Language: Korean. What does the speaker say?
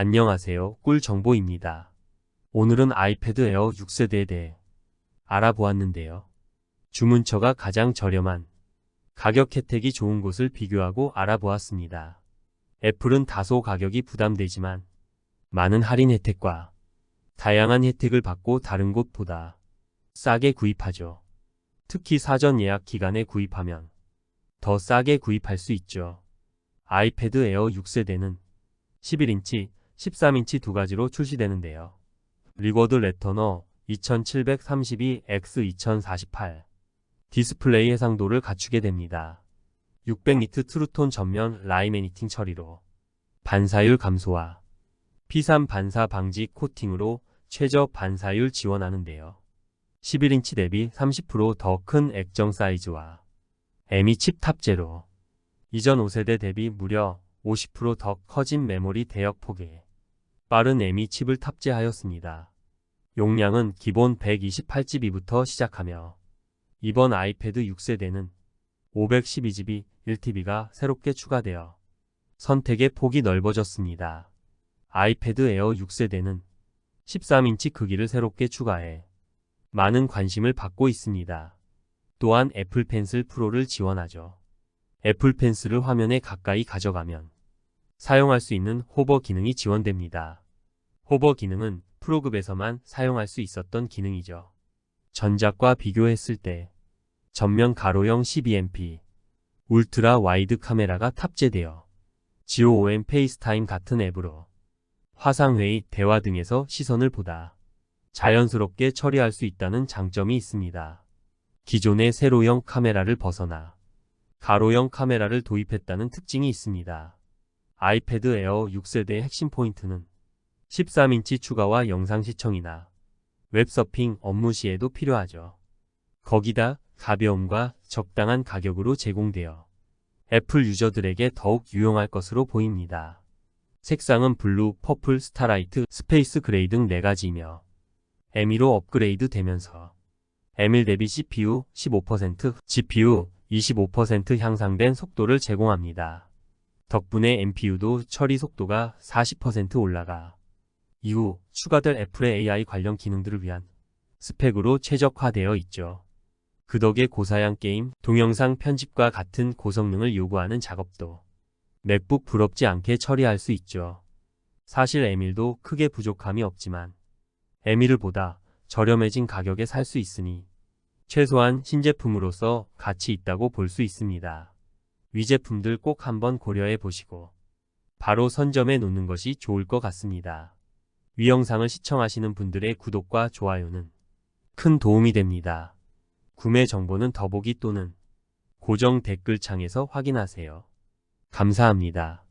안녕하세요. 꿀 정보입니다. 오늘은 아이패드 에어 6세대에 대해 알아보았는데요. 주문처가 가장 저렴한 가격 혜택이 좋은 곳을 비교하고 알아보았습니다. 애플은 다소 가격이 부담되지만 많은 할인 혜택과 다양한 혜택을 받고 다른 곳보다 싸게 구입하죠. 특히 사전 예약 기간에 구입하면 더 싸게 구입할 수 있죠. 아이패드 에어 6세대는 11인치, 13인치 두 가지로 출시되는데요. 리워드 레터너 2732X2048 디스플레이 해상도를 갖추게 됩니다. 600니트 트루톤 전면 라이메니팅 처리로 반사율 감소와 P3 반사 방지 코팅으로 최저 반사율 지원하는데요. 11인치 대비 30%더 큰 액정 사이즈와 M2 칩 탑재로 이전 5세대 대비 무려 50%더 커진 메모리 대역 폭에 빠른 M2 칩을 탑재하였습니다. 용량은 기본 128GB부터 시작하며 이번 아이패드 6세대는 512GB 1TB가 새롭게 추가되어 선택의 폭이 넓어졌습니다. 아이패드 에어 6세대는 13인치 크기를 새롭게 추가해 많은 관심을 받고 있습니다. 또한 애플 펜슬 프로를 지원하죠. 애플 펜슬을 화면에 가까이 가져가면 사용할 수 있는 호버 기능이 지원됩니다. 호버 기능은 프로급에서만 사용할 수 있었던 기능이죠. 전작과 비교했을 때 전면 가로형 12MP 울트라 와이드 카메라가 탑재되어 GOM 페이스타임 같은 앱으로 화상회의, 대화 등에서 시선을 보다 자연스럽게 처리할 수 있다는 장점이 있습니다. 기존의 세로형 카메라를 벗어나 가로형 카메라를 도입했다는 특징이 있습니다. 아이패드 에어 6세대의 핵심 포인트는 13인치 추가와 영상 시청이나 웹서핑 업무 시에도 필요하죠. 거기다 가벼움과 적당한 가격으로 제공되어 애플 유저들에게 더욱 유용할 것으로 보입니다. 색상은 블루, 퍼플, 스타라이트, 스페이스 그레이 등 4가지이며 M2로 업그레이드 되면서 M1 대비 CPU 15%, GPU 25% 향상된 속도를 제공합니다. 덕분에 NPU도 처리 속도가 40% 올라가 이후 추가될 애플의 AI 관련 기능들을 위한 스펙으로 최적화되어 있죠. 그 덕에 고사양 게임, 동영상 편집과 같은 고성능을 요구하는 작업도 맥북 부럽지 않게 처리할 수 있죠. 사실 M1도 크게 부족함이 없지만 M1을 보다 저렴해진 가격에 살 수 있으니 최소한 신제품으로서 가치 있다고 볼 수 있습니다. 위제품들 꼭 한번 고려해 보시고 바로 선점해 놓는 것이 좋을 것 같습니다. 위 영상을 시청하시는 분들의 구독과 좋아요는 큰 도움이 됩니다. 구매 정보는 더보기 또는 고정 댓글창에서 확인하세요. 감사합니다.